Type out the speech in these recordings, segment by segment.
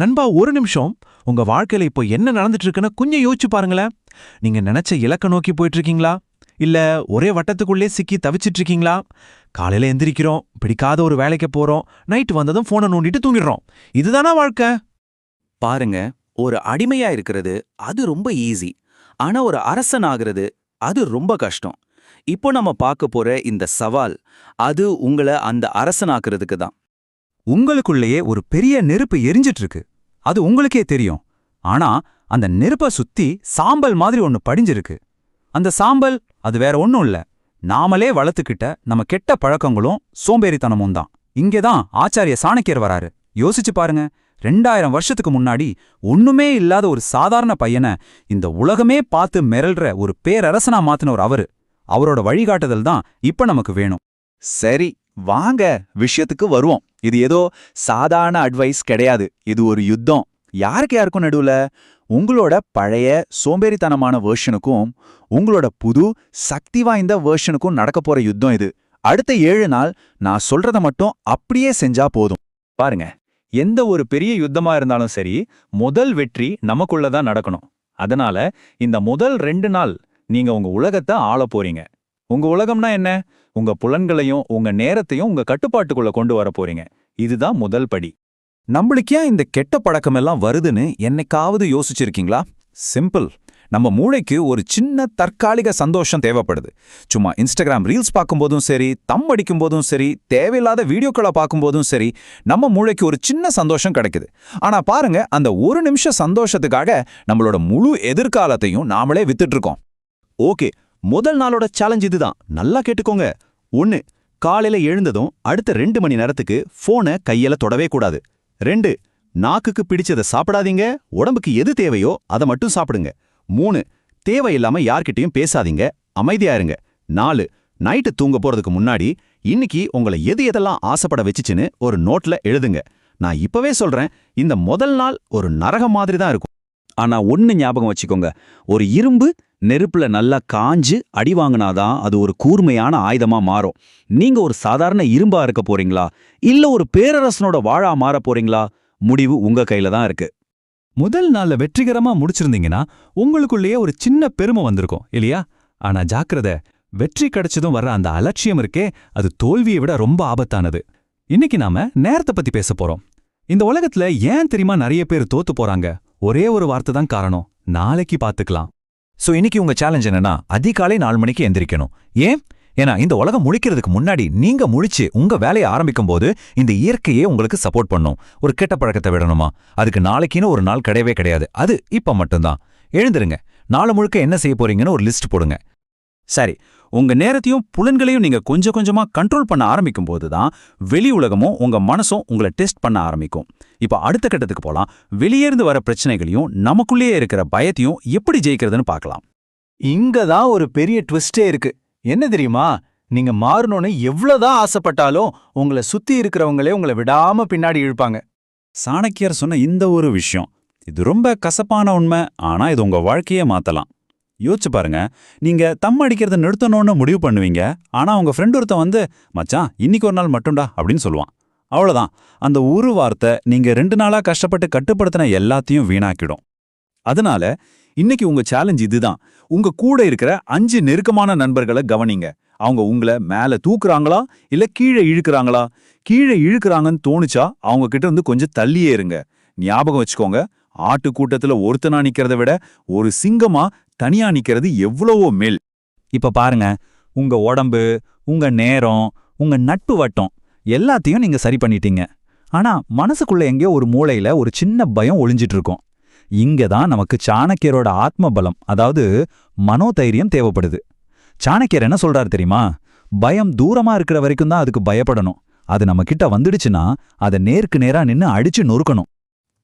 நண்பா ஒரு நிமிஷம். உங்க வாழ்க்கையில இப்போ என்ன நடந்துட்டு இருக்குன்னு கொஞ்சம் யோசிச்சு பாருங்களேன். நீங்க நினைச்ச இலக்க நோக்கி போயிட்டு இருக்கீங்களா இல்ல ஒரே வட்டத்துக்குள்ளே சிக்கி தவிச்சிட்டு இருக்கீங்களா காலையில எந்திரிக்கிறோம் பிடிக்காத ஒரு வேலைக்கு போறோம் நைட் வந்ததும் போனை நோண்டிட்டு தூங்கிடுறோம். இதுதானா வாழ்க்கை? பாருங்க ஒரு அடிமையா இருக்கிறது அது ரொம்ப ஈஸி ஆனா ஒரு அரசன் ஆகிறது அது ரொம்ப கஷ்டம். இப்போ நம்ம பார்க்க போற இந்த சவால் அது உங்களை அந்த அரசனாக்குறதுக்கு தான். உங்களுக்குள்ளேயே ஒரு பெரிய நெருப்பு எரிஞ்சிட்டு இருக்கு அது உங்களுக்கே தெரியும். ஆனா அந்த நெருப்ப சுத்தி சாம்பல் மாதிரி ஒன்னு படிஞ்சிருக்கு. அந்த சாம்பல் அது வேற ஒன்னும் இல்ல. நாமளே வளர்த்துக்கிட்ட நம்ம கெட்ட பழக்கங்களும் சோம்பேறித்தனமும் தான். இங்கேதான் ஆச்சாரிய சாணக்கியர் வராரு. யோசிச்சு பாருங்க. ரெண்டாயிரம் வருஷத்துக்கு முன்னாடி ஒண்ணுமே இல்லாத ஒரு சாதாரண பையனை இந்த உலகமே பார்த்து மிரள்ற ஒரு பேரரசனா மாத்தினவர் அவரு. அவரோட வழிகாட்டுதல் தான் இப்ப நமக்கு வேணும். சரி. வாங்க விஷயத்துக்கு வருவோம். இது ஏதோ சாதாரண அட்வைஸ் கிடையாது. இது ஒரு யுத்தம். யாருக்கு யாருக்கும் நடுவுல? உங்களோட பழைய சோம்பேறித்தனமான வேர்ஷனுக்கும் உங்களோட புது சக்தி வாய்ந்த வேர்ஷனுக்கும் நடக்க போற யுத்தம் இது. அடுத்த ஏழு நாள் நான் சொல்றத மட்டும் அப்படியே செஞ்சா போதும். பாருங்க. எந்த ஒரு பெரிய யுத்தமா இருந்தாலும் சரி முதல் வெற்றி நமக்குள்ள தான் நடக்கணும். அதனால இந்த முதல் ரெண்டு நாள் நீங்க உங்க உலகத்தை ஆள போறீங்க. உங்க உலகம்னா என்ன? உங்க புலன்களையும் உங்க நேரத்தையும் உங்க கட்டுப்பாட்டுக்குள்ள கொண்டு வர போறீங்க. இதுதான் முதல் படி. நம்மளுக்கே இந்த கெட்ட பழக்கமெல்லாம் வருதுன்னு என்னைக்காவது யோசிச்சிருக்கீங்களா? சிம்பிள். நம்ம மூளைக்கு ஒரு சின்ன தற்காலிக சந்தோஷம் தேவைப்படுது. சும்மா இன்ஸ்டாகிராம் ரீல்ஸ் பார்க்கும்போதும் சரி தம் அடிக்கும் போதும் சரி தேவையில்லாத வீடியோக்களை பார்க்கும்போதும் சரி நம்ம மூளைக்கு ஒரு சின்ன சந்தோஷம் கிடைக்குது. ஆனா பாருங்க அந்த ஒரு நிமிஷம் சந்தோஷத்துக்காக நம்மளோட முழு எதிர்காலத்தையும் நாமளே வித்துட்டு இருக்கோம். ஓகே முதல் நாளோட சேலஞ்ச் இதுதான். நல்லா கேட்டுக்கோங்க. ஒன்னு காலையில எழுந்ததும் அடுத்த ரெண்டு மணி நேரத்துக்கு போனை கையில தொடவே கூடாது. ரெண்டு நாக்குக்கு பிடிச்சதை சாப்பிடாதீங்க. உடம்புக்கு எது தேவையோ அதை மட்டும் சாப்பிடுங்க. மூணு தேவையில்லாம யார்கிட்டயும் பேசாதீங்க. அமைதியா இருங்க நாலு நைட்டு தூங்க போறதுக்கு முன்னாடி இன்னைக்கு உங்களை எது எதெல்லாம் ஆசைப்பட வச்சுச்சுன்னு ஒரு நோட்ல எழுதுங்க. நான் இப்பவே சொல்றேன். இந்த முதல் நாள் ஒரு நரகம் மாதிரி தான் இருக்கும். ஆனா ஒன்னு ஞாபகம் வச்சுக்கோங்க. ஒரு இரும்பு நெருப்புல நல்லா காஞ்சு அடி வாங்கினாதான் அது ஒரு கூர்மையான ஆயுதமா மாறும். நீங்க ஒரு சாதாரண இரும்பா இருக்க போறீங்களா? இல்ல ஒரு பேரரசனோட வாழா மாற போறீங்களா? முடிவு உங்க கையில தான் இருக்கு. முதல் நாள்ல வெற்றிகரமா முடிச்சிருந்தீங்கன்னா உங்களுக்குள்ளேயே ஒரு சின்ன பெருமை வந்திருக்கும் இல்லையா? ஆனா ஜாக்கிரத வெற்றி கிடைச்சதும் வர்ற அந்த அலட்சியம் இருக்கே அது தோல்வியை விட ரொம்ப ஆபத்தானது. இன்னைக்கு நாம நேரத்தை பத்தி பேச போறோம். இந்த உலகத்துல ஏன் தெரியுமா நிறைய பேர் தோத்து போறாங்க? ஒரே ஒரு வார்த்தை தான் காரணம். நாளைக்கு பார்த்துக்கலாம். சோ இன்னைக்கு உங்க சேலஞ்ச் என்னன்னா அதிகாலை நாலு மணிக்கு எந்திரிக்கணும். ஏன்? ஏன்னா இந்த உலகம் முழிக்கிறதுக்கு முன்னாடி நீங்க முழிச்சு உங்க வேலையை ஆரம்பிக்கும் போது இந்த இயற்கையே உங்களுக்கு சப்போர்ட் பண்ணும். ஒரு கெட்ட பழக்கத்தை விடணுமா? அதுக்கு நாளைக்குன்னு ஒரு நாள் கிடையவே கிடையாது. அது இப்ப மட்டும்தான். எழுந்துருங்க. நாளை முழுக்க என்ன செய்ய போறீங்கன்னு ஒரு லிஸ்ட் போடுங்க. சரி. உங்க நேரத்தையும் புலன்களையும் நீங்க கொஞ்சம் கொஞ்சமா கண்ட்ரோல் பண்ண ஆரம்பிக்கும் போது தான் வெளி உலகமும் உங்க மனசும் உங்களை டெஸ்ட் பண்ண ஆரம்பிக்கும். இப்போ அடுத்த கட்டத்துக்கு போலாம். வெளியேருந்து வர பிரச்சனைகளையும் நமக்குள்ளேயே இருக்கிற பயத்தையும் எப்படி ஜெயிக்கிறதுன்னு பார்க்கலாம். இங்க தான் ஒரு பெரிய ட்விஸ்டே இருக்கு. என்ன தெரியுமா? நீங்க மாறணும்னு எவ்வளவுதான் ஆசைப்பட்டாலும் உங்களை சுத்தி இருக்கிறவங்களே உங்களை விடாம பின்னாடி இழுப்பாங்க. சாணக்கியர் சொன்ன இந்த ஒரு விஷயம் இது ரொம்ப கசப்பான உண்மை ஆனா இது உங்க வாழ்க்கையே மாத்தலாம். யோசிச்சு பாருங்க. நீங்க தம் அடிக்கிறத நிறுத்தணும்னு முடிவு பண்ணுவீங்க. ஆனா உங்க ஃப்ரெண்ட் ஒருத்தன் வந்து மச்சான் இன்னைக்கு ஒரு நாள் மட்டும்டா அப்படின்னு சொல்லுவான். அவ்வளவுதான். அந்த ஒரு வார்த்தை நீங்க ரெண்டு நாளா கஷ்டப்பட்டு கட்டுப்படுத்தின எல்லாத்தையும் வீணாக்கிடும். அதனால இன்னைக்கு உங்க சேலஞ்ச் இதுதான். உங்க கூட இருக்கிற அஞ்சு நெருக்கமான நண்பர்களை கவனிங்க. அவங்க உங்களை மேல தூக்குறாங்களா? இல்ல கீழே இழுக்குறாங்களா? கீழே இழுக்குறாங்கன்னு தோணுச்சா? அவங்க கிட்ட இருந்து கொஞ்சம் தள்ளியே இருங்க. ஞாபகம் வச்சுக்கோங்க. ஆட்டு கூட்டத்துல ஒருத்தனா நிக்கிறத விட ஒரு சிங்கமா தனியா நிக்கிறது எவ்வளவோ மேல். இப்ப பாருங்க உங்க உடம்பு உங்க நேரம் உங்க நட்பு வட்டம் எல்லாத்தையும் நீங்க சரி பண்ணிட்டீங்க. ஆனா மனசுக்குள்ள எங்கேயோ ஒரு மூளையில ஒரு சின்ன பயம் ஒளிஞ்சிட்டு இருக்கும் இங்க தான் நமக்கு சாணக்கியரோட ஆத்ம பலம் அதாவது மனோதைரியம் தேவைப்படுது. சாணக்கியர் என்ன சொல்றாரு தெரியுமா? பயம் தூரமா இருக்கிற வரைக்கும் தான் அதுக்கு பயப்படணும். அது நம்ம கிட்ட வந்துடுச்சுன்னா அதை நேருக்கு நேரா நின்னு அடிச்சு நொறுக்கணும்.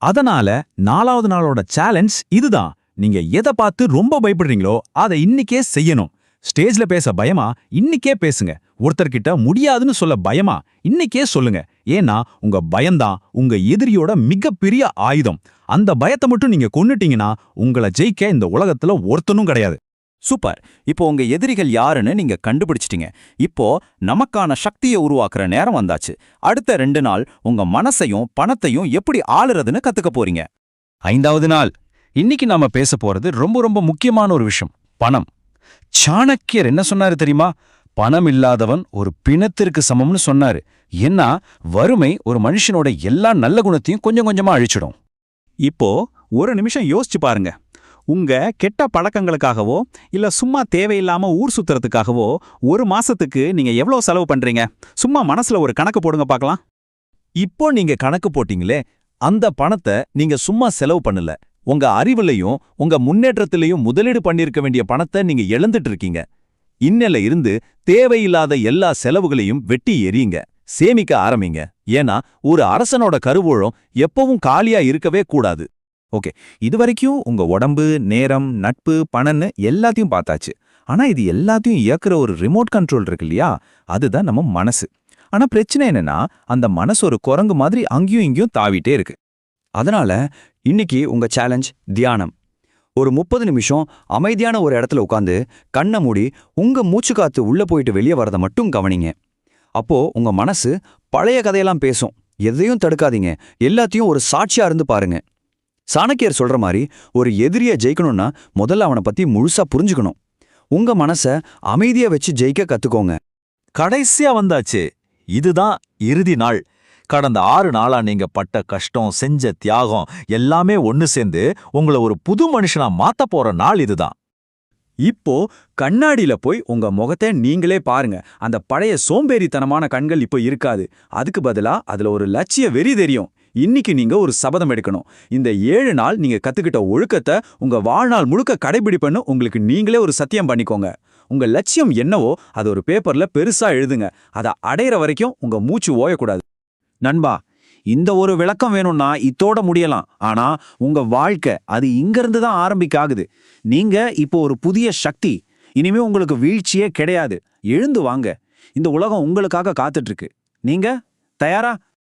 அதனால நாலாவது நாளோட சேலஞ்ச் இதுதான். நீங்க எதை பார்த்து ரொம்ப பயப்படுறீங்களோ அதை இன்னிக்கே செய்யணும். ஸ்டேஜ்ல பேச பயமா? இன்னிக்கே பேசுங்க. ஒருத்தர்கிட்ட முடியாதுன்னு சொல்ல பயமா? இன்னிக்கே சொல்லுங்க. ஏன்னா உங்க பயம்தான் உங்க எதிரியோட மிகப்பெரிய ஆயுதம். அந்த பயத்தை மட்டும் நீங்க கொன்னுட்டீங்கன்னா உங்களை ஜெயிக்க இந்த உலகத்துல ஒருத்தனும் கிடையாது. சூப்பர். இப்போ உங்க எதிரிகள் யாருன்னு நீங்க கண்டுபிடிச்சிட்டீங்க. இப்போ நமக்கான சக்தியை உருவாக்குற நேரம் வந்தாச்சு. அடுத்த ரெண்டு நாள் உங்க மனசையும் பணத்தையும் எப்படி ஆளுறதுன்னு கத்துக்க போறீங்க. ஐந்தாவது நாள். இன்னைக்கு நாம பேச போறது ரொம்ப ரொம்ப முக்கியமான ஒரு விஷயம். பணம். சாணக்கியர் என்ன சொன்னாரு தெரியுமா? பணம் இல்லாதவன் ஒரு பிணத்திற்கு சமம்னு சொன்னாரு. ஏன்னா வறுமை ஒரு மனுஷனோட எல்லா நல்ல குணத்தையும் கொஞ்சம் கொஞ்சமா அழிச்சிடும். இப்போ ஒரு நிமிஷம் யோசிச்சு பாருங்க. உங்க கெட்ட பழக்கங்களுக்காகவோ இல்ல சும்மா தேவையில்லாம ஊர் சுத்துறதுக்காகவோ ஒரு மாசத்துக்கு நீங்க எவ்வளவு செலவு பண்றீங்க? சும்மா மனசுல ஒரு கணக்கு போடுங்க பார்க்கலாம் இப்போ நீங்க கணக்கு போட்டீங்களே அந்த பணத்தை நீங்க சும்மா செலவு பண்ணல. உங்க அறிவுலையும் உங்க முன்னேற்றத்திலையும் முதலீடு பண்ணிருக்க வேண்டிய பணத்தை நீங்க இழந்துட்டு இருக்கீங்க இன்னில இருந்து தேவையில்லாத எல்லா செலவுகளையும் வெட்டி எறியுங்க சேமிக்க ஆரம்பிங்க. ஏன்னா ஒரு அரசனோட கருவூழம் எப்பவும் காலியா இருக்கவே கூடாது. இது வரைக்கும் உங்க உடம்பு நேரம் நட்பு பணம்னு எல்லாத்தையும் பார்த்தாச்சு. ஆனா இது எல்லாத்தையும் இயக்குற ஒரு ரிமோட் கண்ட்ரோல் இருக்கு இல்லையா? அதுதான் நம்ம மனசு. ஆனா பிரச்சனை என்னன்னா அந்த மனசு ஒரு குரங்கு மாதிரி அங்கேயும் இங்கேயும் தாவிட்டே இருக்கு. அதனால இன்னைக்கு உங்க சேலஞ்ச் தியானம். ஒரு முப்பது நிமிஷம் அமைதியான ஒரு இடத்துல உட்காந்து கண்ணை மூடி உங்க மூச்சு காத்து உள்ள போயிட்டு வெளியே வரதை மட்டும் கவனிங்க. அப்போ உங்க மனசு பழைய கதையெல்லாம் பேசும். எதையும் தடுக்காதீங்க. எல்லாத்தையும் ஒரு சாட்சியா இருந்து பாருங்க. சாணக்கியர் சொல்ற மாதிரி ஒரு எதிரியை ஜெயிக்கணும்னா முதல்ல அவனை பத்தி முழுசா புரிஞ்சுக்கணும். உங்க மனச அமைதியா வச்சு ஜெயிக்க கத்துக்கோங்க. கடைசியா வந்தாச்சு. இதுதான் இறுதி நாள். கடந்த ஆறு நாளா நீங்க பட்ட கஷ்டம் செஞ்ச தியாகம் எல்லாமே ஒன்னு சேர்ந்து உங்களை ஒரு புது மனுஷனா மாத்த போற நாள் இதுதான். இப்போ கண்ணாடியில போய் உங்க முகத்தை நீங்களே பாருங்க. அந்த பழைய சோம்பேறித்தனமான கண்கள் இப்போ இருக்காது. அதுக்கு பதிலா அதுல ஒரு லட்சிய வெறி தெரியும். இன்னைக்கு நீங்க ஒரு சபதம் எடுக்கணும். இந்த ஏழு நாள் நீங்க கத்துக்கிட்ட ஒழுக்கத்தை உங்க வாழ்நாள் முழுக்க கடைபிடிப்பேன்னு உங்களுக்கு நீங்களே ஒரு சத்தியம் பண்ணிக்கோங்க. உங்க லட்சியம் என்னவோ அது ஒரு பேப்பர்ல பெருசா எழுதுங்க. அதை அடையிற வரைக்கும் உங்க மூச்சு ஓயக்கூடாது. நண்பா இந்த ஒரு விளக்கம் வேணும்னா இத்தோட முடியலாம். ஆனா உங்க வாழ்க்கை அது இங்கிருந்து தான் ஆரம்பிக்க ஆகுது நீங்க இப்போ ஒரு புதிய சக்தி. இனிமே உங்களுக்கு வீழ்ச்சியே கிடையாது. எழுந்து வாங்க. இந்த உலகம் உங்களுக்காக காத்துட்டு இருக்கு. நீங்க தயாரா?